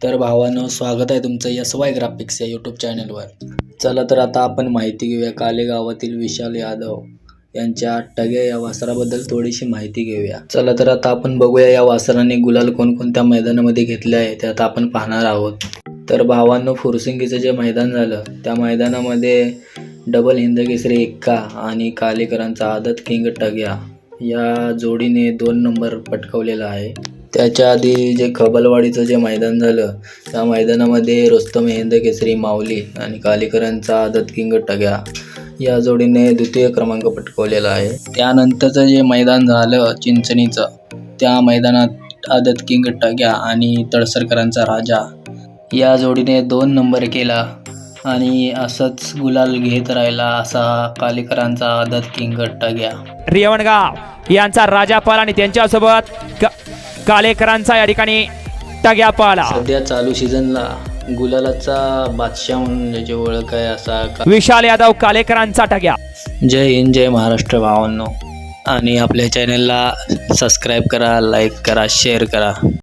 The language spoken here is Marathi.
तर भावानं स्वागत आहे तुमचं एस वाय ग्राफिक्स या यूट्यूब चॅनलवर चला तर आता आपण माहिती घेऊया काले गावातील विशाल यादव यांच्या टग्या या वासराबद्दल थोडीशी माहिती घेऊया. चला तर आता आपण बघूया या वासराने गुलाल कोणकोणत्या मैदानामध्ये घेतले आहे ते आता आपण पाहणार आहोत. तर भावांनो फुरसिंगीचं जे मैदान झालं त्या मैदानामध्ये डबल हिंदकेसरी एक्का आणि कालेकरांचा आदत किंग टग्या या जोडीने दोन नंबर पटकवलेला आहे. त्याच्या आधी जे खबलवाडीचं जे मैदान झालं त्या मैदानामध्ये रोस्तम हिंद केसरी माऊली आणि कालीकरांचा आदत किंग टग्या या जोडीने द्वितीय क्रमांक पटकवलेला आहे. त्यानंतरचं जे मैदान झालं चिंचणीचं त्या मैदानात आदत किंग टग्या आणि तळसरकरांचा राजा या जोडीने दोन नंबर केला आणि असंच गुलाल घेत राहिला असा कालीकरांचा आदत किंग टग्या रियवणगाव यांचा राजा पाल आणि त्यांच्यासोबत कालेकरांचा या ठिकाणी टग्या पाला. सध्या चालू सीझनला गुलालाचा बादशाह म्हणून ज्याची ओळख आहे असा का- विशाल यादव कालेकरांचा टग्या. जय हिंद जय महाराष्ट्र भावांनो. आणि आपल्या चॅनलला सबस्क्राईब करा लाईक करा शेअर करा.